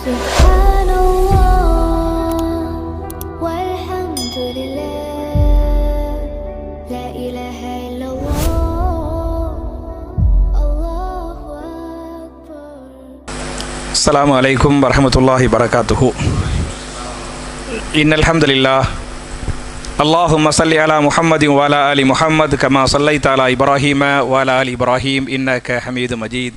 سبحان الله والحمد لله لا إله إلا الله الله أكبر السلام عليكم ورحمة الله وبركاته. إن الحمد لله. اللهم صل على محمد وعلى آل محمد كما صليت على إبراهيم وعلى آل إبراهيم إنك حميد مجيد.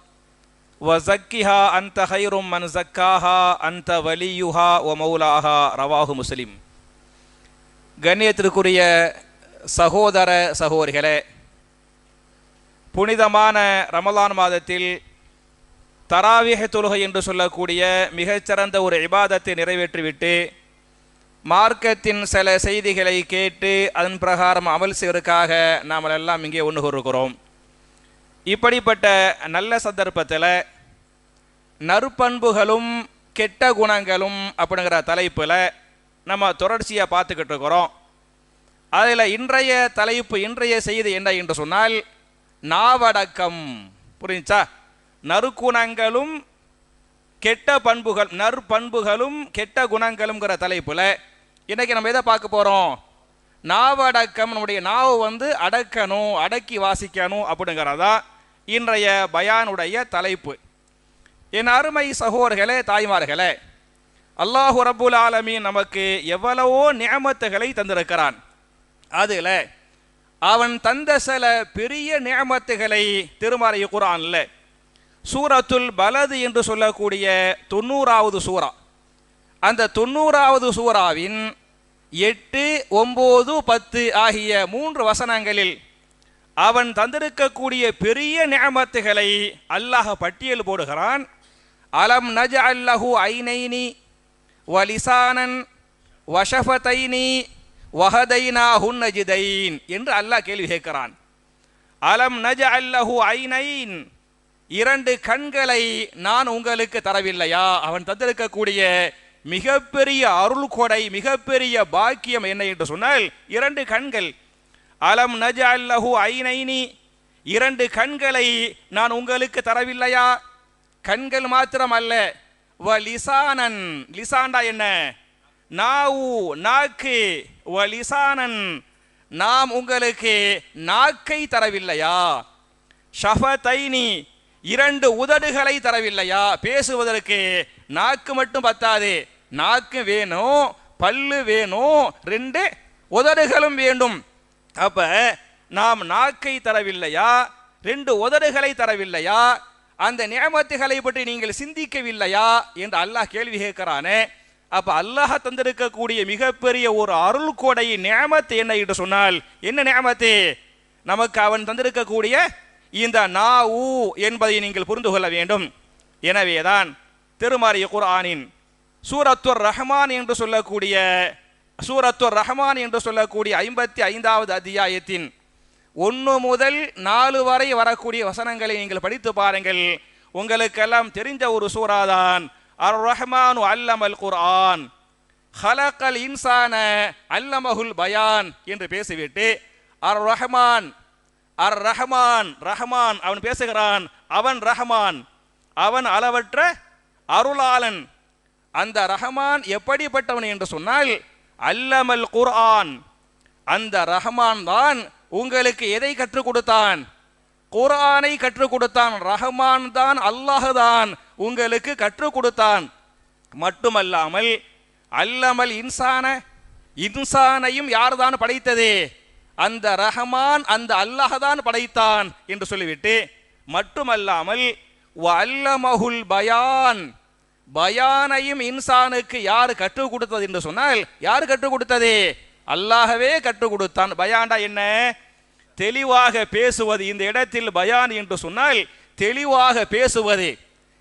வசக்கிஹா அந்த ஹைரும் மன் ஜக்காஹா அந்த வலியுஹா ஒ மௌலாஹா ரவாஹு முஸ்லிம் கண்ணியத்திற்குரிய சகோதர சகோதரிகளே புனிதமான ரமலான் மாதத்தில் தராவிக தொழுகை என்று சொல்லக்கூடிய மிகச்சிறந்த ஒரு இபாதத்தை நிறைவேற்றிவிட்டு மார்க்கத்தின் சில செய்திகளை கேட்டு அதன் பிரகாரம் அமல் செய்வதற்காக நாமளெல்லாம் இங்கே ஒன்று கூறுகிறோம் இப்படிப்பட்ட நல்ல சந்தர்ப்பத்தில் நற்பண்புகளும் கெட்ட குணங்களும் அப்படிங்கிற தலைப்பில் நம்ம தொடர்ச்சியாக பார்த்துக்கிட்டு இருக்கிறோம். அதில் இன்றைய தலைப்பு இன்றைய செய்தி என்ன என்று சொன்னால் நாவடக்கம். புரிஞ்சா நறுக்குணங்களும் கெட்ட பண்புகள் நற்பண்புகளும் கெட்ட குணங்களுங்கிற தலைப்பில் இன்றைக்கி நம்ம எதை பார்க்க போகிறோம் நாவடக்கம் நம்முடைய நாவை வந்து அடக்கணும் அடக்கி வாசிக்கணும் அப்படிங்கிறதா இன்றைய பயானுடைய தலைப்பு. என் அருமை சகோதரர்களே தாய்மார்களே அல்லாஹு ரபுல் ஆலமீன் நமக்கு எவ்வளவோ நியமத்துகளை தந்திருக்கிறான். அதில் அவன் தந்த சில பெரிய நியமத்துகளை திருமறை குரான்ல சூரத்துல் பலது என்று சொல்லக்கூடிய தொண்ணூறாவது சூறா அந்த தொண்ணூறாவது சூறாவின் எட்டு ஒம்பது பத்து ஆகிய மூன்று வசனங்களில் அவன் தந்திருக்கக்கூடிய பெரிய நியமத்துகளை அல்லாஹ் பட்டியல் போடுகிறான். அலம் நஜ அல்லஹு ஐனைனி வலிசானன் வஷஃபதைனி வஹதைனா ஹுன்னஜிதைன் என்று அல்லாஹ் கேள்வி கேட்கிறான். அலம் நஜ அல்லஹு ஐனைன் இரண்டு கண்களை நான் உங்களுக்கு தரவில்லையா? அவன் தந்திருக்கக்கூடிய மிகப்பெரிய அருள் கொடை மிகப்பெரிய பாக்கியம் என்ன என்று சொன்னால் இரண்டு கண்கள் அலம் நஜ அல்லஹு ஐனைனி. இரண்டு கண்களை நான் உங்களுக்கு தரவில்லையா? கண்கள் மாத்திரம் அல்ல வ லிசானன் லிசாண்டா என்ன? நாவு நாக்கு. வ லிசானன் நாம் உங்களுக்கு நாக்கை தரவில்லையா? ஷஃபதைனி இரண்டு உதடுகளை தரவில்லையா? பேசுவதற்கு நாக்கு மட்டும் பத்தாது. நாக்கு வேணும் பல்லு வேணும் ரெண்டு உதடுகளும் வேண்டும். அப்ப நாம் நாக்கை தரவில்லையா? ரெண்டு உதடுகளை தரவில்லையா? அந்த நியமத்துகளை பற்றி நீங்கள் சிந்திக்கவில்லையா? என்று அல்லாஹ் கேள்வி கேட்கிறானே. அப்ப அல்லாஹ் தந்திருக்கக்கூடிய மிகப்பெரிய ஒரு அருள் கொடை நியமத்து என்ன என்று சொன்னால் என்ன நியமத்து? நமக்கு அவன் தந்திருக்கக்கூடிய இந்த நா ஊ என்பதை நீங்கள் புரிந்து கொள்ள வேண்டும். எனவேதான் திருமாரிய குர்ஆனின் சூரத்துர் ரஹ்மான் என்று சொல்லக்கூடிய சூரத்துர் ரஹ்மான் என்று சொல்லக்கூடிய ஐம்பத்தி ஐந்தாவது அத்தியாயத்தின் ஒன்று முதல் நாலு வரை வரக்கூடிய வசனங்களை நீங்கள் படித்து பாருங்கள். உங்களுக்கெல்லாம் தெரிந்த ஒரு சூறாதான். அர் ரஹ்மானு அல்லமல் குர்ஆன். ஹலக்கல் இன்சான அல்லமஹுல் பயான் என்று பேசிவிட்டு அர் ரஹ்மான் அர் ரஹ்மான் ரஹ்மான் அவன் பேசுகிறான். அவன் ரஹ்மான். அவன் அளவற்ற அருளாளன். அந்த ரஹமான் எப்படிப்பட்டவன் என்று சொன்னால் அல்லமல் குர்ஆன். அந்த ரஹ்மான் தான் உங்களுக்கு எதை கற்றுக் கொடுத்தான்? குர்ஆனை கற்றுக் கொடுத்தான். ரஹ்மான் தான் அல்லாஹ் தான் உங்களுக்கு கற்றுக் கொடுத்தான். மட்டுமல்லாமல் அல்லமல் இன்சான இன்சானையும் யார்தான் படைத்தது? அந்த ரஹமான் அந்த அல்லாஹ் தான் படைத்தான் என்று சொல்லிவிட்டு மட்டுமல்லாமல் அல்லமஹுல் பயான். பயானையும் இன்சானுக்கு யார் கற்றுக் கொடுத்தது என்று சொன்னால் யார் கற்றுக் கொடுத்தது? அல்லாகவே கற்றுக் கொடுத்தான். பயான்டா என்ன? தெளிவாக பேசுவது. இந்த இடத்தில் பயான் என்று சொன்னால் தெளிவாக பேசுவது.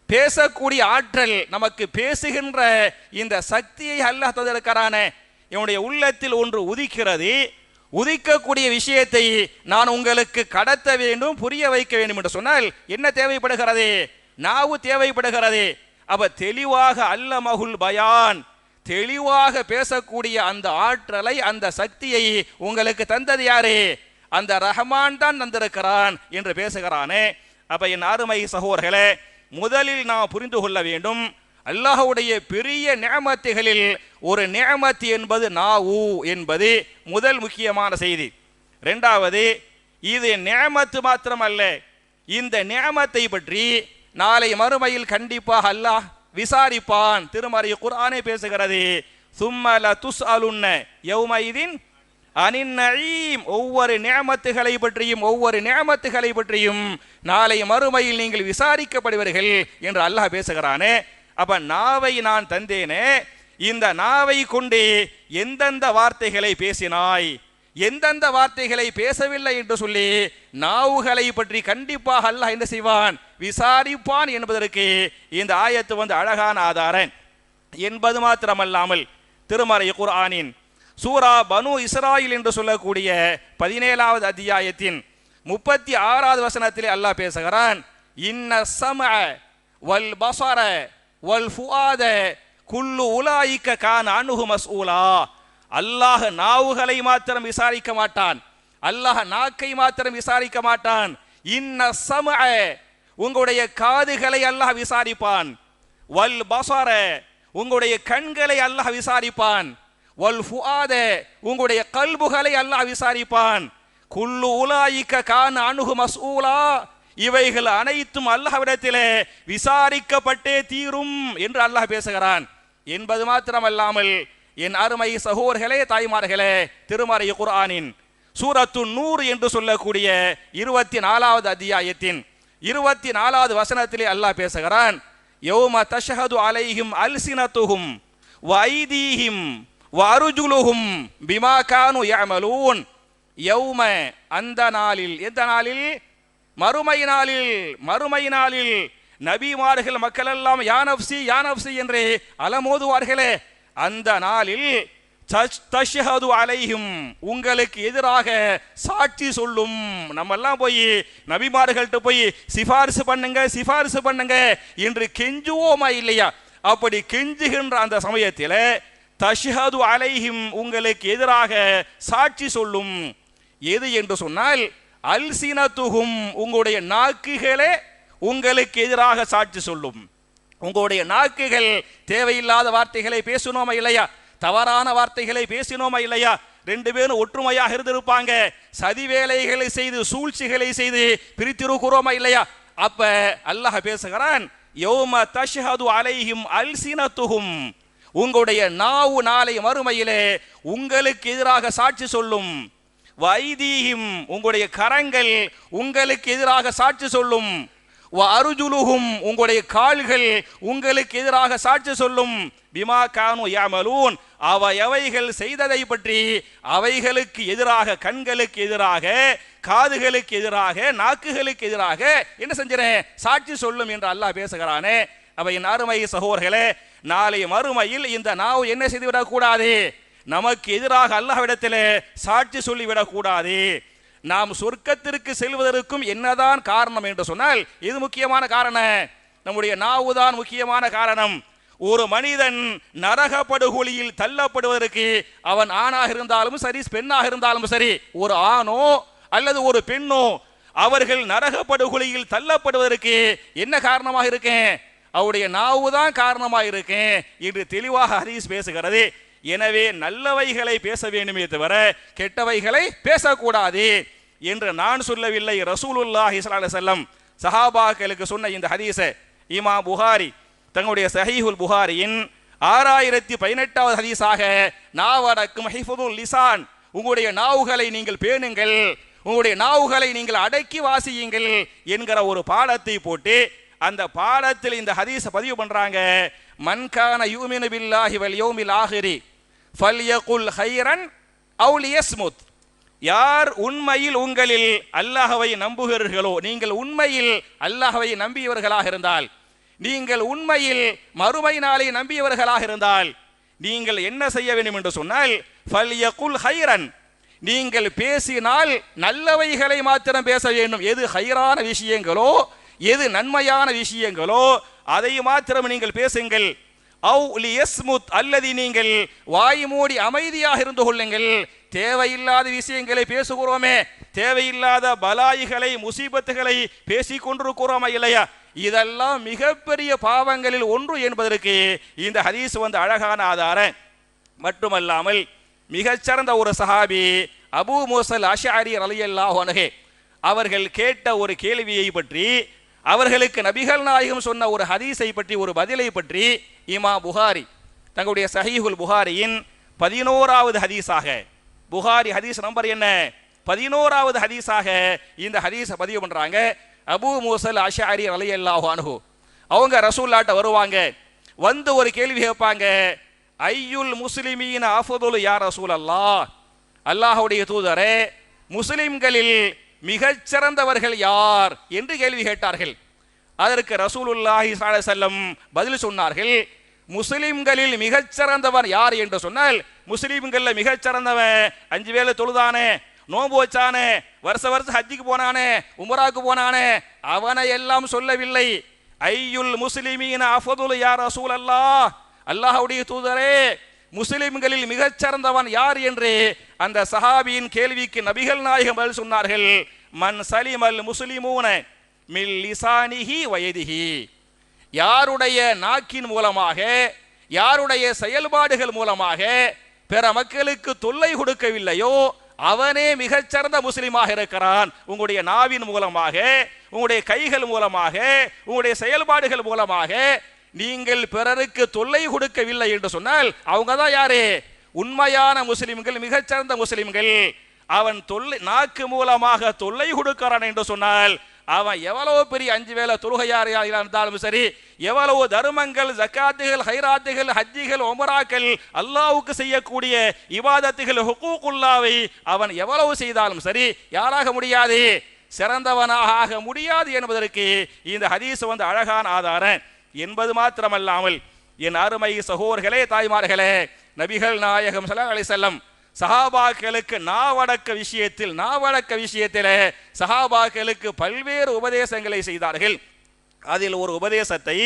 பேசக்கூடிய ஆற்றல் நமக்கு பேசுகின்ற இந்த சக்தியை அல்லாஹ் தந்திருக்கிறானே. என்னுடைய உள்ளத்தில் ஒன்று உதிக்கிறது. உதிக்கக்கூடிய விஷயத்தை நான் உங்களுக்கு கடத்த வேண்டும் புரிய வைக்க வேண்டும் என்று சொன்னால் என்ன தேவைப்படுகிறது? நாவு தேவைப்படுகிறது. அப்ப தெளிவாக அல்ல மகுல் பயான். தெளிவாக பேசக்கூடிய அந்த ஆற்றலை அந்த சக்தியை உங்களுக்கு தந்தது யாரு? அந்த ரஹமான் தான் தந்திருக்கிறான் என்று பேசுகிறானே. அப்ப என் அருமை சகோதர்களே முதலில் நாம் புரிந்து கொள்ள வேண்டும் அல்லாஹ்வுடைய பெரிய நேமத்துகளில் ஒரு நேமத்து என்பது நாவு என்பது முதல் முக்கியமான செய்தி. ரெண்டாவது இது நேமத்து மாத்திரமல்ல இந்த நேமத்தை பற்றி நாளை மறுமையில் கண்டிப்பாக அல்லாஹ் விசாரிப்பான். திருமறை குர்ஆனே பேசுகிறது சும்மல துஸ் அலுன்ன யௌமைதின் அனின் ஒவ்வொரு நியமத்துகளை பற்றியும் ஒவ்வொரு நியமத்துகளை பற்றியும் நாளை மறுமையில் நீங்கள் விசாரிக்கப்படுவீர்கள் என்று அல்லாஹ் பேசுகிறானே. அப்ப நாவை நான் தந்தேனே. இந்த நாவை கொண்டு எந்தெந்த வார்த்தைகளை பேசினாய்? எந்தெந்த வார்த்தைகளை பேசவில்லை என்று சொல்லி நாவுகளை பற்றி கண்டிப்பாக அல்லாஹ் என்ன செய்வான்? விசாரிப்பான் என்பதற்கு இந்த ஆயத்து வந்து அழகான ஆதாரன் என்பது மாத்திரமல்லாமல் திருமறை குர்ஆனின் சூரா பனு இஸ்ராயில் என்று சொல்லக்கூடிய பதினேழாவது அத்தியாயத்தின் முப்பத்தி ஆறாவது வசனத்திலே அல்லாஹ் பேசுகிறான் இன்ன சம வல் பசர வல் ஃபுஆத குல்லு உலாயிக்க கான் அணுகு மஸ்ஊலா. அல்லாஹ் நாவுகளை மாத்திரம் விசாரிக்க மாட்டான். அல்லாஹ் நாக்கை மாத்திரம் விசாரிக்க மாட்டான். இன்ன சம உங்களுடைய காதுகளை அல்லாஹ் விசாரிப்பான். வல் பசார உங்களுடைய கண்களை அல்லாஹ் விசாரிப்பான். வல் ஃபுஆத உங்களுடைய கல்புகளை அல்லாஹ் விசாரிப்பான். குல்லு உலாயிக்க கான் அணுகு மசூலா இவைகள் அனைத்தும் அல்லாஹ்விடத்திலே விசாரிக்கப்பட்டே தீரும் என்று அல்லாஹ் பேசுகிறான். என்பது மாத்திரமல்லாமல் என் அருமை சகோர்களே தாய்மார்களே திருமறை குர்ஆனின் சூரத்து நூறு என்று சொல்லக்கூடிய இருபத்தி நாலாவது அத்தியாயத்தின் இருபத்தி நாலாவது வசனத்திலே அல்லாஹ் பேசுகிறான் யௌம தஷஹது அலைஹிம் அல்சினத்துஹும் வைதீஹிம் வருஜுலுகும் பிமா கானு யஅமலூன். யௌம அந்த நாளில் எந்த நாளில்? மறுமை நாளில் மறுமை நாளில் நபிமார்கள் மக்கள் எல்லாம் யானப்சி யானப்சி என்று அலமோதுவார்களே அந்த நாளில் தஷ்ஹது அலையும் உங்களுக்கு எதிராக சாட்சி சொல்லும். நம்ம எல்லாம் போய் நபிமார்கள்ட்ட போய் சிபாரிசு பண்ணுங்க சிபாரிசு பண்ணுங்க என்று கெஞ்சுவோமா இல்லையா? அப்படி கெஞ்சுகின்ற அந்த சமயத்தில் தஷ்ஹது அலைஹிம் உங்களுக்கு எதிராக சாட்சி சொல்லும். எது என்று சொன்னால் அல்சினத்துகும் உங்களுடைய நாக்குகளே உங்களுக்கு எதிராக சாட்சி சொல்லும். உங்களுடைய நாக்குகள் தேவையில்லாத வார்த்தைகளை பேசினோமா இல்லையா? தவறான வார்த்தைகளை பேசினோமா இல்லையா? ரெண்டு பேரும் ஒற்றுமையாக இருந்திருப்பாங்க. சதி வேலைகளை செய்து சூழ்ச்சிகளை செய்து பிரித்திருக்கிறோமா இல்லையா? அப்ப அல்லாஹ் பேசுகிறான் யோம தஷ்ஹது அலைஹிம் அல்சினத்துகும் உங்களுடைய நாவு நாளை மறுமையிலே உங்களுக்கு எதிராக சாட்சி சொல்லும். வைதீகம் உங்களுடைய கரங்கள் உங்களுக்கு எதிராக சாட்சி சொல்லும். அருஜுலுகும் உங்களுடைய கால்கள் உங்களுக்கு எதிராக சாட்சி சொல்லும். பிமா கானு யாமலூன் அவ எவைகள் செய்ததை பற்றி அவைகளுக்கு எதிராக கண்களுக்கு எதிராக காதுகளுக்கு எதிராக நாக்குகளுக்கு எதிராக என்ன செஞ்சிறேன்? சாட்சி சொல்லும் என்று அல்லாஹ் பேசுகிறானே. அவை என் அருமை சகோதரர்களே நாளை மறுமையில் இந்த நாவு என்ன செய்துவிடக்கூடாது? நமக்கு எதிராக அல்லாஹ்விடத்தில் சாட்சி சொல்லிவிடக்கூடாது. நாம் சொர்க்கத்திற்கு செல்வதற்கும் என்னதான் காரணம் என்று சொன்னால் இது முக்கியமான காரணம் நம்முடைய நாவுதான் முக்கியமான காரணம். ஒரு மனிதன் நரக படுகொலியில் தள்ளப்படுவதற்கு அவன் ஆணாக இருந்தாலும் சரி பெண்ணாக இருந்தாலும் சரி ஒரு ஆணோ அல்லது ஒரு பெண்ணோ அவர்கள் நரக படுகொலியில் தள்ளப்படுவதற்கு என்ன காரணமாக இருக்கேன்? அவருடைய நாவு தான் காரணமாக இருக்கேன் என்று தெளிவாக ஹரீஸ் பேசுகிறது. எனவே நல்லவைகளை பேச வேண்டுமே தவிர கெட்டவைகளை பேசக்கூடாது என்று நான் சொல்லவில்லை ரசூலுல்லாஹி ஸல்லல்லாஹு செல்லம் சஹாபாக்களுக்கு சொன்ன இந்த ஹதீஸை இமா புகாரி தங்களுடைய சஹீஹுல் புகாரியின் ஆறாயிரத்தி பதினெட்டாவது ஹதீஸாக நாவடக்கும் ஹிஃபுதுல் லிசான் உங்களுடைய நாவுகளை நீங்கள் பேணுங்கள் உங்களுடைய நாவுகளை நீங்கள் அடக்கி வாசியுங்கள் என்கிற ஒரு பாடத்தை போட்டு அந்த பாடத்தில் இந்த ஹதீஸை பதிவு பண்றாங்க. மன்கான யூமினு பில்லாஹி வல் யோமில் ஆஹிரி ஃபல்யகுல் ஹைரன் அவுலியஸ்முத் யார் உண்மையில் உங்களில் அல்லாஹவை நம்புகிறீர்களோ நீங்கள் உண்மையில் அல்லாஹவை நம்பியவர்களாக இருந்தால் நீங்கள் உண்மையில் மறுமை நாளை நம்பியவர்களாக இருந்தால் நீங்கள் என்ன செய்ய வேண்டும் என்று சொன்னால் ஃபல்யகுல் ஹைரன். நீங்கள் பேசினால் நல்லவைகளை மாத்திரம் பேச வேண்டும். எது ஹைரான விஷயங்களோ எது நன்மையான விஷயங்களோ அதை மாத்திரம் நீங்கள் பேசுங்கள். அவ் லி எஸ்முத் அல்லது நீங்கள் வாய் மூடி அமைதியாக இருந்து கொள்ளுங்கள். தேவையில்லாத விஷயங்களை பேசுகிறோமே. தேவையில்லாத பலாய்களை முசீபத்துகளை பேசிக் கொண்டிருக்கிறோமா இல்லையா? இதெல்லாம் மிகப்பெரிய பாவங்களில் ஒன்று என்பதற்கு இந்த ஹதீஸ் வந்து அழகான ஆதாரம். மட்டுமல்லாமல் மிகச்சிறந்த ஒரு சஹாபி அபூ மூசல் அஷாரி ரலியல்லாஹு அவர்கள் கேட்ட ஒரு கேள்வியை பற்றி அவர்களுக்கு நபிகள் நாயகம் சொன்ன ஒரு ஹதீஸை பற்றி ஒரு பதிலை பற்றி இமா புகாரி தங்களுடைய சஹீஹுல் புகாரியின் பதினோராவது ஹதீஸாக புகாரி ஹதீஸ் நம்பர் என்ன? பதினோராவது ஹதீஸாக இந்த ஹதீஸை பதிவு பண்றாங்க. அபூ மூசல் அஷாரி ரலியல்லாஹு அனுகு அவங்க ரசூல்லாட்ட வருவாங்க. வந்து ஒரு கேள்வி கேட்பாங்க. ஐயுல் முஸ்லிமீன் அஃபதுல் யார் ரசூல் அல்லாஹ் அல்லாஹுடைய தூதரே முஸ்லிம்களில் மிகச்சிறந்தவர்கள் யார் என்று கேள்வி கேட்டார்கள். அதற்கு ரசூலுல்லாஹி செல்லம் பதில் சொன்னார்கள் முஸ்லிம்களில் மிகச்சிறந்தவர் யார்? என்று சொன்னால் முஸ்லீம்களில் மிகச்சிறந்தவன் அஞ்சு வேலை தொழுதானே நோம்பு வச்சானே வருஷ வருஷம் ஹஜ்ஜிக்கு போனானே உமராக்கு போனானே அவனை எல்லாம் சொல்லவில்லை. ஐயுல் முஸ்லிமீன அஃபதுல் யார் ரசூல் அல்லாஹ் அல்லாஹுடைய தூதரே முஸ்லிம்களில் மிகச்சிறந்தவன் யார் என்று அந்த சஹாபியின் கேள்விக்கு நபிகள் நாயகம் பதில் சொன்னார்கள் மன் அல் முஸ்லிமூன மில் லிசானிஹி வயதிஹி. யாருடைய நாக்கின் மூலமாக யாருடைய செயல்பாடுகள் மூலமாக பிற மக்களுக்கு தொல்லை கொடுக்கவில்லையோ அவனே மிகச்சிறந்த முஸ்லிமாக இருக்கிறான். உங்களுடைய நாவின் மூலமாக உங்களுடைய கைகள் மூலமாக உங்களுடைய செயல்பாடுகள் மூலமாக நீங்கள் பிறருக்கு தொல்லை கொடுக்கவில்லை என்று சொன்னால் அவங்க தான் யாரு? உண்மையான முஸ்லிம்கள் மிகச்சிறந்த முஸ்லிம்கள். அவன் தொல்லை நாக்கு மூலமாக தொல்லை கொடுக்கிறான் என்று சொன்னால் அவன் எவ்வளவு பெரிய அஞ்சு வேளை தொழுகையாரியாக இருந்தாலும் சரி எவ்வளவு தர்மங்கள் ஜக்காத்துகள் ஹைராத்துகள் ஹஜ்ஜிகள் ஒமராக்கள் அல்லாவுக்கு செய்யக்கூடிய இவாதத்துகள் ஹுக்கூக்குல்லாவை அவன் எவ்வளவு செய்தாலும் சரி யாராக முடியாது? சிறந்தவனாக ஆக முடியாது என்பதற்கு இந்த ஹதீஸ் வந்து அழகான ஆதாரம். என்பது மாத்திரமல்லாமல் என் அருமை சகோர்களே தாய்மார்களே நபிகள் நாயகம் ஸல்லல்லாஹு அலைஹி வஸல்லம் சஹாபாக்களுக்கு நாவடக்க விஷயத்தில் நாவடக்க விஷயத்திலே சஹாபாக்களுக்கு பல்வேறு உபதேசங்களை செய்தார்கள். அதில் ஒரு உபதேசத்தை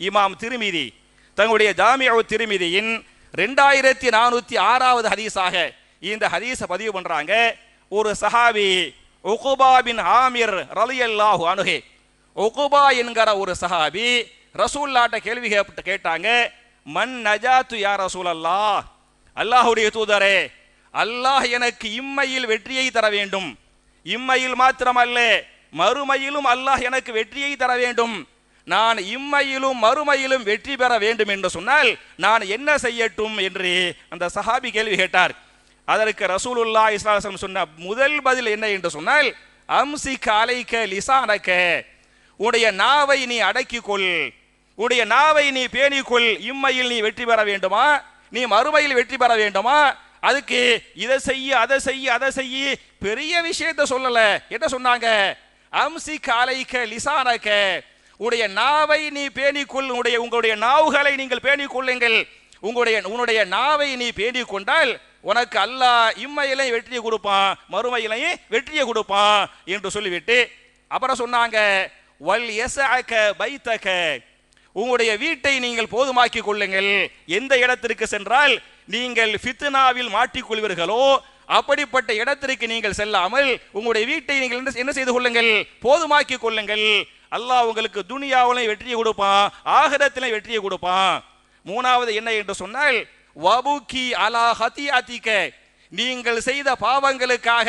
இமாம் திருமிதி தங்களுடைய ஜாமியாவு திருமிதியின் ரெண்டாயிரத்தி நானூத்தி ஆறாவது ஹதீஸாக இந்த ஹதீஸை பதிவு பண்றாங்க. ஒரு சஹாபி உகுபா பின் ஆமிர் ரலியல்லாஹு அணுகே உகுபா என்கிற ஒரு சஹாபி ரசூல்லாட்ட கேள்வி கேட்டு கேட்டாங்க மன் நஜாத்து யா ரசூல் அல்லாஹ் அல்லாஹுடைய தூதரே அல்லாஹ் எனக்கு இம்மையில் வெற்றியை தர வேண்டும். இம்மையில் மாத்திரமல்ல மறுமையிலும் அல்லாஹ் எனக்கு வெற்றியை தர வேண்டும். நான் இம்மையிலும் மறுமையிலும் வெற்றி பெற வேண்டும் என்று சொன்னால் நான் என்ன செய்யட்டும்? என்று அந்த சஹாபி கேள்வி கேட்டார். அதற்கு ரசூலுல்லா இஸ்லாம் சொன்ன முதல் பதில் என்ன என்று சொன்னால் அம்சி காலைக்க லிசானக்க உடைய நாவை நீ அடக்கிக்கொள் உடைய நாவை நீ பேணிக்கொள் இம்மையில் நீ வெற்றி பெற வேண்டுமா? நீ மறுமையில் வெற்றி பெற வேண்டுமா? அதுக்கு இதை செய்ய அதை செய்ய அதை செய்ய. பெரிய விஷயத்த சொல்லல. என்ன சொன்னாங்க? அம்சி காலைக்க லிசானக்க உடைய நாவை நீ பேணிக்கொள் உடைய உங்களுடைய நாவுகளை நீங்கள் பேணிக்கொள்ளுங்கள். உங்களுடைய உன்னுடைய நாவை நீ பேணிக் கொண்டால் உனக்கு அல்லாஹ் இம்மையிலையும் வெற்றியை கொடுப்பான் மறுமையிலையும் வெற்றியை கொடுப்பான் என்று சொல்லிவிட்டு அப்புறம் சொன்னாங்க வல் எசஅக பைத்தக. உங்களுடைய வீட்டை நீங்கள் போதுமாக்கிக் கொள்ளுங்கள். எந்த இடத்திற்கு சென்றால் நீங்கள் ஃபித்னாவில் மாட்டிக்கொள்வீர்களோ அப்படிப்பட்ட இடத்திற்கு நீங்கள் செல்லாமல் உங்களுடைய வீட்டை நீங்கள் என்ன- என்ன செய்து கொள்ளுங்கள்? போதுமாக்கிக் கொள்ளுங்கள். அல்லாஹ் உங்களுக்கு துனியாவிலையும் வெற்றியை கொடுப்பான் ஆகரத்திலையும் வெற்றியை கொடுப்பான் மூணாவது என்ன என்று சொன்னால் வபுக்கி அலா ஹத்தியாத்திக்க நீங்கள் செய்த பாவங்களுக்காக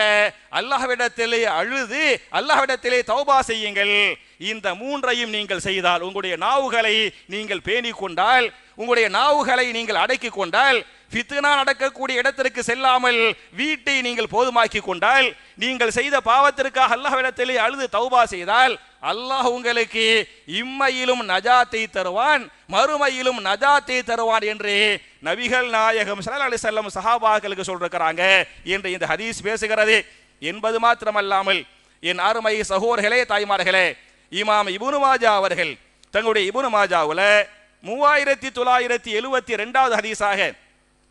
அல்லாஹ்விடத்திலே அழுது அல்லாஹ்விடத்திலே தௌபா செய்யுங்கள். இந்த மூன்றையும் நீங்கள் செய்தால் உங்களுடைய நாவுகளை நீங்கள் பேணிக் கொண்டால் உங்களுடைய நாவுகளை நீங்கள் அடக்கிக் கொண்டால் ஃபித்னா நடக்கக்கூடிய இடத்திற்கு செல்லாமல் வீட்டை நீங்கள் போதுமாக்கி கொண்டால் நீங்கள் செய்த பாவத்திற்காக அல்லாஹ்விடத்திலே அழுது தௌபா செய்தால் அல்லாஹ் உங்களுக்கு இம்மையிலும் நஜாத்தை தருவான் மறுமையிலும் நஜாத்தை தருவான் என்று நபிகள் நாயகம் சலல் அலி செல்லம் சஹாபாக்களுக்கு சொல்றாங்க என்று இந்த ஹதீஸ் பேசுகிறது. என்பது மாத்திரமல்லாமல் என் அருமை சகோதரர்களே தாய்மார்களே இமாம் இபுனு மாஜா அவர்கள் தங்களுடைய இபுனு மாஜாவில் மூவாயிரத்தி தொள்ளாயிரத்தி எழுவத்தி ரெண்டாவது ஹதீஸாக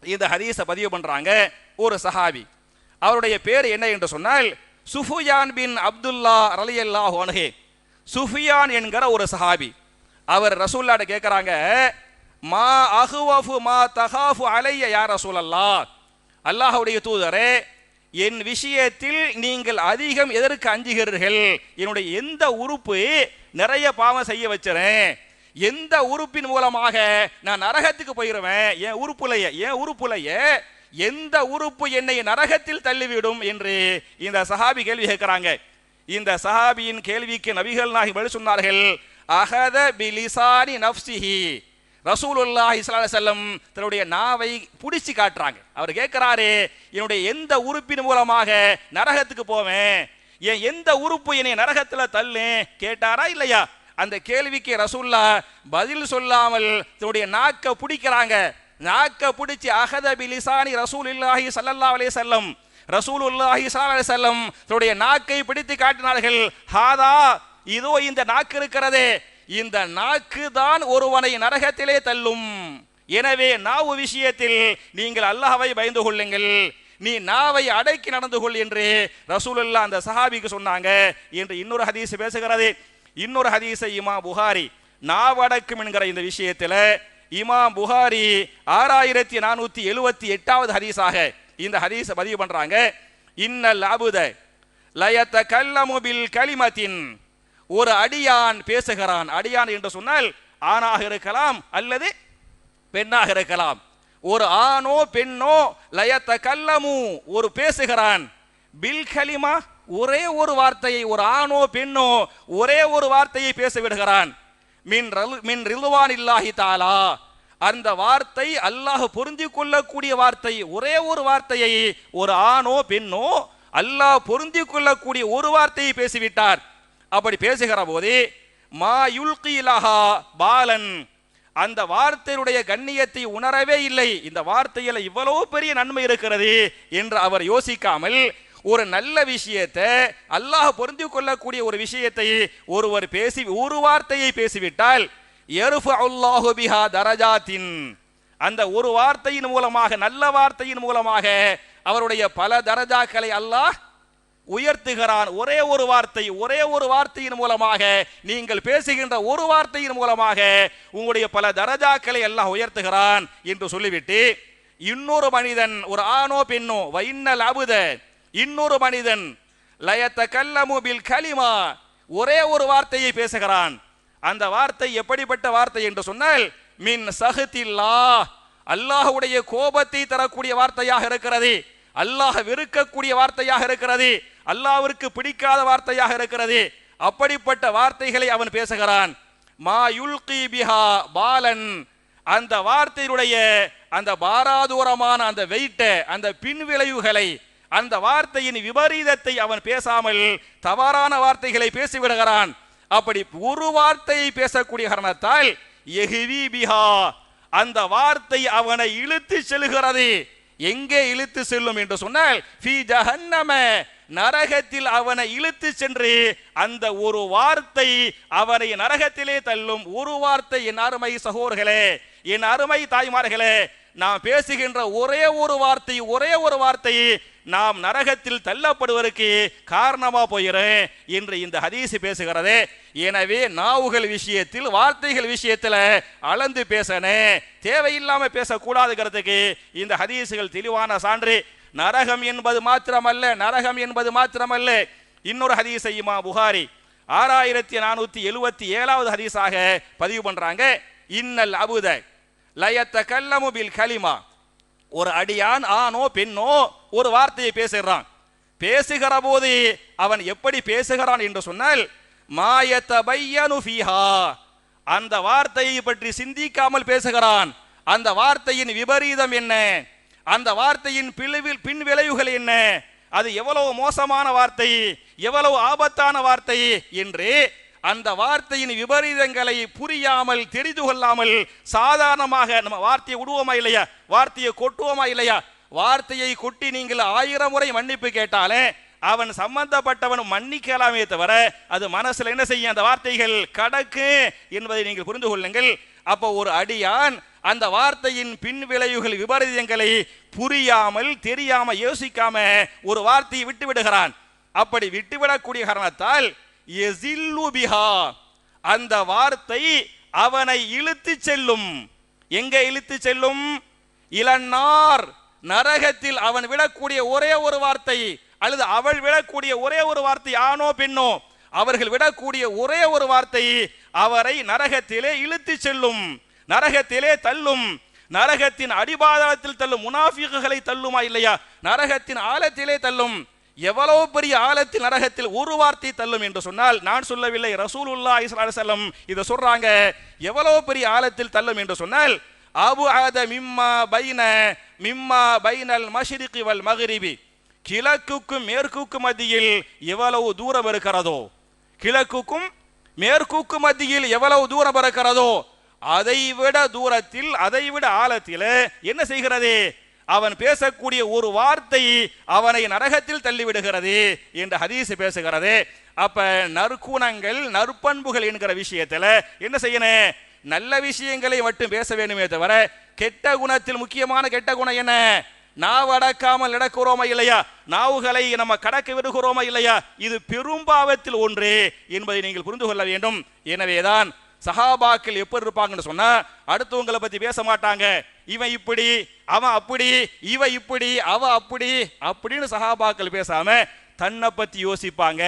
இந்த ஹதீஸை பதிவு பண்ணுறாங்க ஒரு சஹாபி. அவருடைய பேர் என்ன என்று சொன்னால் சுஃபியான் பின் அப்துல்லா ரலியல்லாஹு அன்ஹு. சுஃபியான் என்கிற ஒரு சஹாபி. அவர் ரசூல்லாட்ட கேட்குறாங்க மா அஹுவஃபு மா தஹாஃபு அலைய யா ரசூலல்லா அல்லாஹுடைய தூதரே என் விஷயத்தில் நீங்கள் அதிகம் எதற்கு அஞ்சுகிறீர்கள்? என்னுடைய எந்த உறுப்பு நிறைய பாவம் செய்ய வச்சிறேன்? எந்த உறுப்பின் மூலமாக நான் நரகத்துக்கு போயிடுவேன் என் உறுப்புலைய என் உறுப்புலைய எந்த உறுப்பு என்னை நரகத்தில் தள்ளிவிடும் என்று இந்த சஹாபி கேள்வி கேட்கிறாங்க. இந்த சஹாபியின் கேள்விக்கு நபிகள் நாகி பதில் சொன்னார்கள் அகத பிலிசானி நஃப்சிஹி. ரசூலுல்லாஹி ஸல்லல்லாஹு செல்லம் தன்னுடைய நாவை பிடிச்சி காட்டுறாங்க. அவர் கேட்கிறாரு என்னுடைய எந்த உறுப்பின் மூலமாக நரகத்துக்கு போவேன்? என் எந்த உறுப்பு என்னை நரகத்துல தள்ளு? கேட்டாரா இல்லையா? அந்த கேள்விக்கு ரசூல்லா பதில் சொல்லாமல் தன்னுடைய நாக்கை பிடிக்கிறாங்க. நாக்கை பிடிச்சி அகத பிலிசானி சல்லல்லா அலே செல்லம் ரசூல் உல்லாஹி சல்லா அலே செல்லம் தன்னுடைய நாக்கை பிடித்து காட்டினார்கள். ஹாதா இதோ இந்த நாக்கு இருக்கிறதே இந்த நாக்கு தான் ஒருவனை நரகத்திலே தள்ளும். எனவே நாவு விஷயத்தில் நீங்கள் அல்லாஹவை பயந்து கொள்ளுங்கள். நீ நாவை அடக்கி நடந்து கொள் என்று ரசூலுல்லா அந்த சஹாபிக்கு சொன்னாங்க என்று இன்னொரு ஹதீஸ் பேசுகிறது. இன்னொரு ஹதீஸை இமாம் புகாரி நாவடக்கும் என்கிற இந்த விஷயத்தில் இமாம் புகாரி ஆறாயிரத்தி நானூத்தி எழுவத்தி எட்டாவது ஹதீஸாக இந்த ஹதீஸை பதிவு பண்றாங்க. இன்னல் அபுத லயத்த கல்லமுபில் கலிமத்தின் ஒரு அடியான் பேசுகிறான். அடியான் என்று சொன்னால் ஆணாக இருக்கலாம் அல்லது பெண்ணாக இருக்கலாம். ஒரு ஆணோ பெண்ணோ லயத்த கல்லமு ஒரு பேசுகிறான். பில் கலிமா ஒரே ஒரு வார்த்தையை ஒரு ஆணோ பெண்ணோ ஒரே ஒரு வார்த்தையை பேச விடுகிறான் மின் மின் ரிலுவான் இல்லாஹி தாலா. அந்த வார்த்தை அல்லாஹ் பொருந்தி கொள்ளக்கூடிய வார்த்தை ஒரே ஒரு வார்த்தையை ஒரு ஆணோ பெண்ணோ அல்லாஹ் பொருந்தி கொள்ளக்கூடிய ஒரு வார்த்தையை பேசிவிட்டார். அப்படி பேசுகிற போது மா யுல்கிலஹா பாலன். அந்த வார்த்தையுடைய கண்ணியத்தை உணரவே இல்லை. இந்த வார்த்தையில இவ்வளவு பெரிய நன்மை இருக்கிறது என்று அவர் யோசிக்காமல் ஒரு நல்ல விஷயத்தை அல்லாஹ் பொருந்தி கொள்ளக்கூடிய ஒரு விஷயத்தை ஒருவர் பேசி ஒரு வார்த்தையை பேசிவிட்டால் எருஃபு அல்லாஹு பிஹா தரஜாத்தின். அந்த ஒரு வார்த்தையின் மூலமாக நல்ல வார்த்தையின் மூலமாக அவருடைய பல தரஜாக்களை அல்லாஹ் உயர்த்துகிறான். ஒரே ஒரு வார்த்தை ஒரே ஒரு வார்த்தையின் மூலமாக நீங்கள் பேசுகின்ற ஒரு வார்த்தையின் மூலமாக உங்களுடைய பல தரஜாக்களை எல்லாம் உயர்த்துகிறான் என்று சொல்லிவிட்டு இன்னொரு மனிதன் ஒரு ஆணோ பெண்ணோ வைன்னல் அபுத இன்னொரு மனிதன் லயத்த கல்லமு பில் கலிமா ஒரே ஒரு வார்த்தையை பேசுகிறான். அந்த வார்த்தை எப்படிப்பட்ட வார்த்தை என்று சொன்னால் மின் சஹத்தில்லா அல்லாஹுடைய கோபத்தை தரக்கூடிய வார்த்தையாக இருக்கிறது. அல்லாஹ் வெறுக்கக்கூடிய வார்த்தையாக இருக்கிறது. அல்லாவிற்கு பிடிக்காத வார்த்தையாக இருக்கிறது. அப்படிப்பட்ட வார்த்தைகளை அவன் பேசுகிறான். மா யுல்கி பிஹா பாலன். அந்த வார்த்தையினுடைய அந்த பாராதூரமான அந்த வெயிட்ட அந்த பின்விளைவுகளை அந்த வார்த்தையின் விபரீதத்தை அவன் பேசாமல் தவறான வார்த்தைகளை பேசிவிடுகிறான். அப்படி ஒரு வார்த்தையை பேசக்கூடிய காரணத்தால் எஹ்வி பிஹா அந்த வார்த்தை அவனை இழுத்து செல்கிறது. எங்கே இழுத்து செல்லும் என்று சொன்னால் ஃபி ஜஹன்னம. நரகத்தில் அவனை இழுத்து சென்று அந்த ஒரு வார்த்தை அவனை நரகத்திலே தள்ளும். ஒரு வார்த்தை என் அருமை சகோதரர்களே என் அருமை தாய்மார்களே நான் பேசுகின்ற ஒரே ஒரு வார்த்தை ஒரே ஒரு வார்த்தை நாம் நரகத்தில் தள்ளப்படுவதற்கு காரணமா போயிடும் என்று இந்த ஹதீசு பேசுகிறது. எனவே நாவுகள் விஷயத்தில் வார்த்தைகள் விஷயத்தில் அளந்து பேசனே. தேவையில்லாம பேசக்கூடாதுங்கிறதுக்கு இந்த ஹதீஸுகள் தெளிவான சான்று. நரகம் என்பது மாத்திரமல்ல நரகம் என்பது மாத்திரமல்ல. இன்னொரு ஹதீஸ் இமா புகாரி ஆறாயிரத்தி நானூத்தி எழுவத்தி ஏழாவது ஹதீஸாக பதிவு பண்றாங்க. இன்னல் அபுத லயத்த கல்லமு பில் கலிமா. ஒரு அடியான் ஆணோ பெண்ணோ ஒரு வார்த்தையை பேசுகிறான். பேசுகிற போது அவன் எப்படி பேசுகிறான் என்று சொன்னால் மாயத்த பையனு ஃபீஹா. அந்த வார்த்தையை பற்றி சிந்திக்காமல் பேசுகிறான். அந்த வார்த்தையின் விபரீதம் என்ன? அந்த வார்த்தையின் பிளவில் பின் விளைவுகள் என்ன? அது எவ்வளவு மோசமான வார்த்தை எவ்வளவு ஆபத்தான வார்த்தை என்று அந்த வார்த்தையின் விபரீதங்களை புரியாமல் தெரிந்து கொள்ளாமல் சாதாரணமாக நம்ம வார்த்தையை விடுவோமா இல்லையா? வார்த்தையை கொட்டுவோமா இல்லையா? வார்த்தையை கொட்டி நீங்கள் ஆயிரம் முறை மன்னிப்பு கேட்டாலே அவன் சம்பந்தப்பட்டவன் மன்னிக்கலாமே தவிர அது மனசுல என்ன செய்யும்? அந்த வார்த்தைகள் கடக்கு என்பதை நீங்கள் புரிந்து கொள்ளுங்கள். அப்போ ஒரு அடியான் அந்த வார்த்தையின் பின் விளைவுகள் விபரீதங்களை புரியாமல் தெரியாம யோசிக்காம ஒரு வார்த்தையை விட்டு விடுகிறான். அப்படி விட்டுவிடக்கூடிய காரணத்தால் எசில்லுபிஹா அந்த வார்த்தை அவனை இழுத்து செல்லும். எங்க இழுத்து செல்லும்? இளநார் நரகத்தில் அவன் விடக்கூடிய ஒரே ஒரு வார்த்தை அல்லது அவள் விடக்கூடிய ஒரே ஒரு வார்த்தை ஆணோ பெண்ணோ அவர்கள் விடக்கூடிய ஒரே ஒரு வார்த்தை அவரை நரகத்திலே இழுத்து செல்லும். நரகத்திலே தள்ளும். நரகத்தின் அடிபாதத்தில் தள்ளும் முனாஃபிகளை தள்ளுமா இல்லையா? நரகத்தின் ஆழத்திலே தள்ளும். எவ்வளவு பெரிய ஆழத்தில் நரகத்தில் ஒரு வார்த்தை தள்ளும் என்று சொன்னால் நான் சொல்லவில்லை ரசூலுல்லா செல்லம் இதை சொல்றாங்க. எவ்வளவு பெரிய ஆழத்தில் தள்ளும் என்று சொன்னால் அபு ஆத மிம்மா பைன மிம்மா பைனல் மஷ்ரிகி வல் மகரிபி. கிழக்குக்கும் மேற்குக்கும் மத்தியில் எவ்வளவு தூரம் இருக்கிறதோ கிழக்குக்கும் மேற்குக்கும் மத்தியில் எவ்வளவு தூரம் இருக்கிறதோ அதை விட தூரத்தில் அதை விட ஆழத்தில் என்ன செய்கிறது? அவன் பேசக்கூடிய ஒரு வார்த்தை அவனை நரகத்தில் தள்ளிவிடுகிறது என்று ஹதீஸ் பேசுகிறது. அப்ப நற்குணங்கள் நற்பண்புகள் என்கிற விஷயத்துல என்ன செய்யணும்? நல்ல விஷயங்களை மட்டும் பேச வேண்டுமே தவிர கெட்ட குணத்தில் முக்கியமான கெட்ட குணம் என்ன? நாவு அடக்காமல் நடக்கிறோமா இல்லையா? நாவுகளை நம்ம கடக்க விடுகிறோமா இல்லையா? இது பெரும்பாவத்தில் ஒன்று என்பதை நீங்கள் புரிந்து கொள்ள வேண்டும். எனவேதான் சஹாபாக்கள் எப்படி இருப்பாங்கன்னு சொன்னா அடுத்தவங்களை பத்தி பேச மாட்டாங்க. இவன் இப்படி அவன் அப்படி இவ இப்படி அவ அப்படி அப்படின்னு சஹாபாக்கள் பேசாம தன்னை பத்தி யோசிப்பாங்க.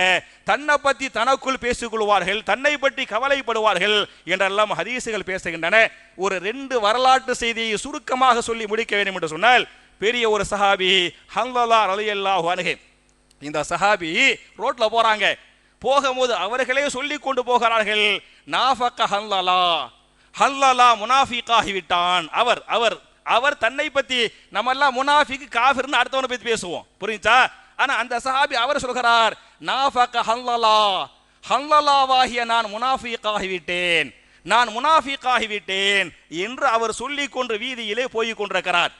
தன்னை பத்தி தனக்குள் பேசிக்கொள்வார்கள் தன்னை பற்றி கவலைப்படுவார்கள் என்றெல்லாம் ஹதீசுகள் பேசுகின்றன. ஒரு ரெண்டு வரலாற்று செய்தியை சுருக்கமாக சொல்லி முடிக்க வேண்டும் என்று சொன்னால் பெரிய ஒரு சஹாபி ஹல்லலா அலையல்லாஹு அணுகே இந்த சஹாபி ரோட்ல போறாங்க. போகும்போது அவர்களே சொல்லி கொண்டு போகிறார்கள் நாஃபக்க ஹல்லலா ஹல்லலா முனாஃபிக்காகிவிட்டான். அவர் அவர் அவர் தன்னை பற்றி நம்ம எல்லாம் காஃபிர்னு அடுத்தவனை பற்றி பேசுவோம். புரிஞ்சா ஆனால் அந்த சஹாபி அவர் சொல்கிறார் நாஃபக்க ஹல்லலா ஹல்லலாவாகிய நான் முனாஃபிக்காகிவிட்டேன். நான் முனாஃபிக்காகிவிட்டேன் என்று அவர் சொல்லிக் கொண்டு வீதியிலே போய் கொண்டிருக்கிறார்.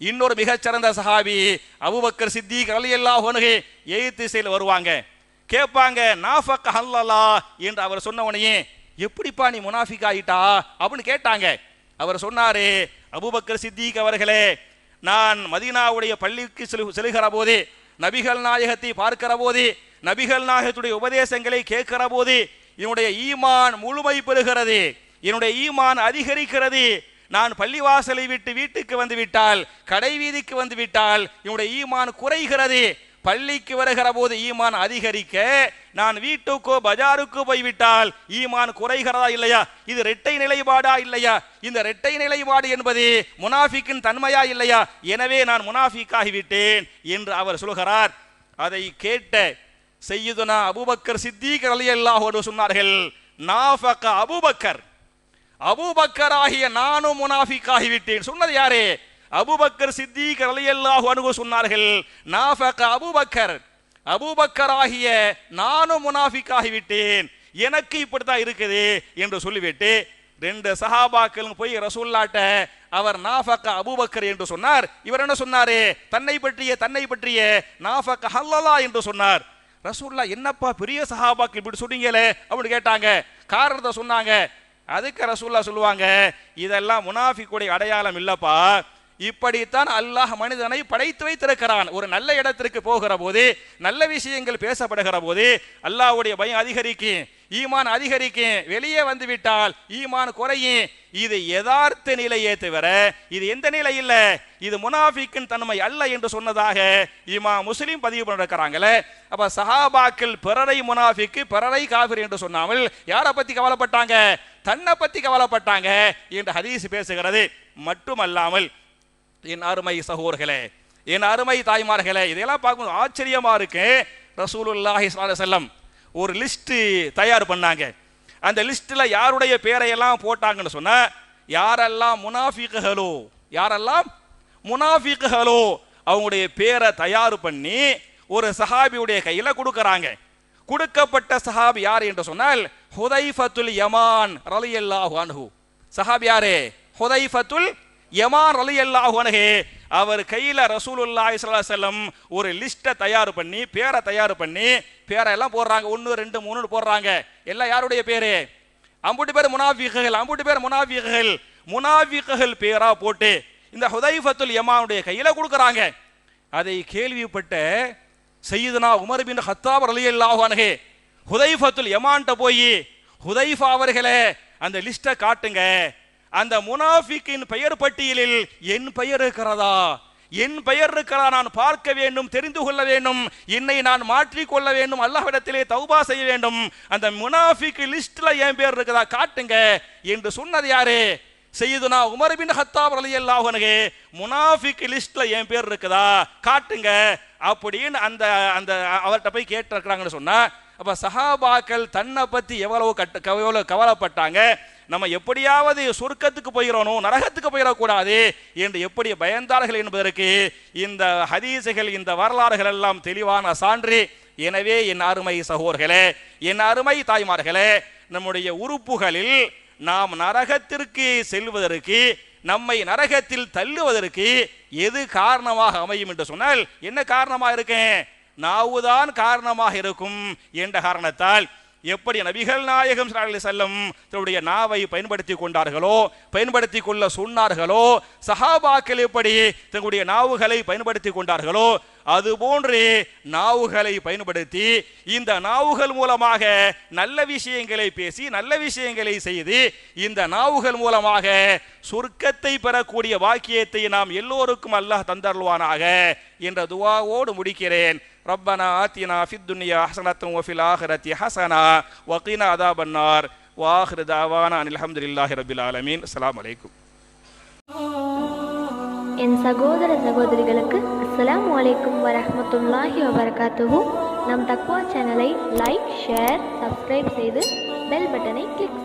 இன்னொரு மிகச்சிறந்த சஹாபி அபுபக்கர் சித்திக் ரலியல்லாஹு அன்ஹு எய்த் திசையில் வருவாங்க. கேட்பாங்க நாஃபக் ஹல்லலா என்று அவர் சொன்ன உடனே எப்படிப்பா நீ முனாஃபிக் ஆயிட்டா? அப்படின்னு கேட்டாங்க. அவர் சொன்னாரு அபுபக்கர் சித்திக் அவர்களே நான் மதீனாவுடைய பள்ளிக்கு செலு செல்கிற போது நபிகள் நாயகத்தை பார்க்கிற போது நபிகள் நாயகத்துடைய உபதேசங்களை கேட்கிற போது என்னுடைய ஈமான் முழுமை பெறுகிறது. என்னுடைய ஈமான் அதிகரிக்கிறது. நான் பள்ளிவாசலை விட்டு வீட்டுக்கு வந்து விட்டால் கடை வீதிக்கு வந்து விட்டால் என்னுடைய ஈமான் குறைகிறது. பள்ளிக்கு வருகிற போது ஈமான் அதிகரிக்க நான் வீட்டுக்கோ பஜாருக்கோ போய்விட்டால் ஈமான் குறைகிறதா இல்லையா? இது இரட்டை நிலைப்பாடா இல்லையா? இந்த இரட்டை நிலைப்பாடு என்பது முனாஃபிக்கின் தன்மையா இல்லையா? எனவே நான் முனாஃபிக்காகிவிட்டேன் என்று அவர் சொல்கிறார். அதை கேட்ட செய்யுதுனா அபூபக்கர் சித்திகர் அலி அல்லாஹோடு சொன்னார்கள் நாஃபக அபூபக்கர். அபுபக்கர் ஆகிய நானும் முனாஃபிக்காகிவிட்டேன். சொன்னது யாரே? அபுபக்கர் சித்திக் ரலியல்லாஹு அணுகு சொன்னார்கள் நாஃபக அபூபக்கர் அபுபக்கர் ஆகிய நானும் முனாஃபிக் ஆகிவிட்டேன் எனக்கு இப்படித்தான் இருக்குது என்று சொல்லிவிட்டு ரெண்டு சஹாபாக்களும் போய் ரசூல்லாட்ட அவர் நாஃபக்க அபூபக்கர் என்று சொன்னார். இவர் என்ன சொன்னாரு? தன்னை பற்றிய தன்னை பற்றிய நாஃபக்க ஹல்லலா என்று சொன்னார். ரசூல்லா என்னப்பா பெரிய சஹாபாக்கள் இப்படி சொன்னீங்களே? அப்படின்னு கேட்டாங்க. காரணத்தை சொன்னாங்க. அதுக்கு ரசூல்லா சொல்லுவாங்க இதெல்லாம் முனாஃபிக்குடைய அடையாளம் இல்லப்பா. இப்படித்தான் அல்லாஹ் மனிதனை படைத்து வைத்திருக்கிறான். ஒரு நல்ல இடத்திற்கு போகிற போது நல்ல விஷயங்கள் பேசப்படுகிற போது அல்லாஹ்வுடைய பயம் அதிகரிக்கும் ஈமான் அதிகரிக்கும் வெளியே வந்து விட்டால் ஈமான் குறையும். இது யதார்த்த நிலையே தவிர இது எந்த நிலை இல்ல இது முனாஃபிக்கின் தன்மை அல்ல என்று சொன்னதாக இமா முஸ்லீம் பதிவு பண்ணிருக்கிறாங்களே. அப்ப சஹாபாக்கள் பிறரை முனாஃபிக்கு பிறரை காபிர் என்று சொன்னாமல் யாரை பத்தி கவலைப்பட்டாங்க? தன்னை பத்தி கவலைப்பட்டாங்க என்று ஹதீஸ் பேசுகிறது. மட்டுமல்லாமல் என் அருமை சகோர்களே என் அருமை தாய்மார்களே இதையெல்லாம் பார்க்கும்போது ஆச்சரியமா இருக்கு. ரசூலுல்லாஹி செல்லம் ஒரு லிஸ்ட்டு தயார் பண்ணாங்க. அந்த லிஸ்ட்டில் யாருடைய பேரையெல்லாம் போட்டாங்கன்னு சொன்னால் யாரெல்லாம் முனாஃபிக்குகளோ யாரெல்லாம் முனாஃபிக்குகளோ அவங்களுடைய பேரை தயார் பண்ணி ஒரு சஹாபியுடைய கையில் கொடுக்கறாங்க. கொடுக்கப்பட்ட சஹாபி யார் என்று சொன்னால் ஹுதைஃபத்துல் யமான் ரலியல்லாஹு அன்ஹு. சஹாபி யாரே? ஹுதைஃபத்துல் யமான் அலி அல்லாஹுவனகே அவர் கையில் ரசூலுல்லாஹி செல்லம் ஒரு லிஸ்ட்டை தயார் பண்ணி பேரை தயார் பண்ணி பேரை எல்லாம் போடுறாங்க. ஒன்று ரெண்டு மூணுன்னு போடுறாங்க. எல்லாம் யாருடைய பேரு? அம்புட்டு பேர் முனாஃபிக்குகள் அம்புட்டு பேர் முனாஃபிக்குகள். முனாஃபிக்குகள் பேரா போட்டு இந்த ஹுதைஃபத்துல் யமானுடைய கையில் கொடுக்குறாங்க. அதை கேள்விப்பட்ட செய்யுதுனா உமர் பின் ஹத்தாப் அலி அன்ஹு ஹுதைஃபத்துல் யமான்ட்ட போய் ஹுதைஃபா அவர்களே அந்த லிஸ்ட்டை காட்டுங்க. அந்த முனாஃபிக்கின் பெயர் பட்டியலில் என் பெயர் இருக்கிறதா? என் பெயர் இருக்கிறதா நான் பார்க்க வேண்டும் தெரிந்து கொள்ள வேண்டும் என்னை நான் மாற்றிக்கொள்ள வேண்டும் அல்லாஹ்விடத்திலே தௌபா செய்ய வேண்டும். அந்த முனாஃபிக்கு லிஸ்ட்ல என் பேர் இருக்குதா? காட்டுங்க. என்று சொன்னது யாரு? செய்யுதுனா உமர் பின் ஹத்தாப் அலி அல்லாஹனுக்கு முனாஃபிக் லிஸ்ட்ல என் பேர் இருக்குதா? காட்டுங்க. அப்படின்னு அந்த அந்த அவர்கிட்ட போய் கேட்டிருக்கிறாங்கன்னு சொன்னா அப்ப சஹாபாக்கள் தன்னை பத்தி எவ்வளவு கட்ட எவ்வளவு கவலைப்பட்டாங்க? நம்ம எப்படியாவது சொர்க்கத்துக்கு போயிடணும் நரகத்துக்கு போயிடக்கூடாது என்று எப்படி பயந்தார்கள் என்பதற்கு இந்த ஹதீசுகள் இந்த வரலாறுகள் எல்லாம் தெளிவான சான்று. எனவே என் அருமை சகோதர்களே என் அருமை தாய்மார்களே நம்முடைய உறுப்புகளில் நாம் நரகத்திற்கு செல்வதற்கு நம்மை நரகத்தில் தள்ளுவதற்கு எது காரணமாக அமையும் என்று சொன்னால் என்ன காரணமாக இருக்கேன்? நாவுதான் காரணமாக இருக்கும் என்ற காரணத்தால் எப்படி நபிகள் நாயகம் ஸல்லல்லாஹு தன்னுடைய நாவை பயன்படுத்தி கொண்டார்களோ பயன்படுத்தி கொள்ள சொன்னார்களோ சஹாபாக்கள் எப்படி தங்களுடைய நாவுகளை பயன்படுத்தி கொண்டார்களோ அதுபோன்று நாவுகளை பயன்படுத்தி இந்த நாவுகள் மூலமாக நல்ல விஷயங்களை பேசி நல்ல விஷயங்களை செய்து இந்த நாவுகள் மூலமாக சொர்க்கத்தை பெறக்கூடிய வாக்கியத்தை நாம் எல்லோருக்கும் அல்லாஹ் தந்தருள்வானாக என்ற துவாவோடு முடிக்கிறேன். ربنا آتنا في الدنيا حسنة وفي الآخرة حسنة وقنا عذاب النار وآخر دعوانا أن الحمد لله رب العالمين السلام عليكم என் சகோதர சகோதரிகளுக்கு அஸ்ஸலாமு அலைக்கும் வரஹ்மத்துல்லாஹி வபரகாத்துஹு நம் தக்வா சேனலை லைக் ஷேர் சப்ஸ்கிரைப் செய்து பெல் பட்டனை கிளிக் செய்யுங்கள்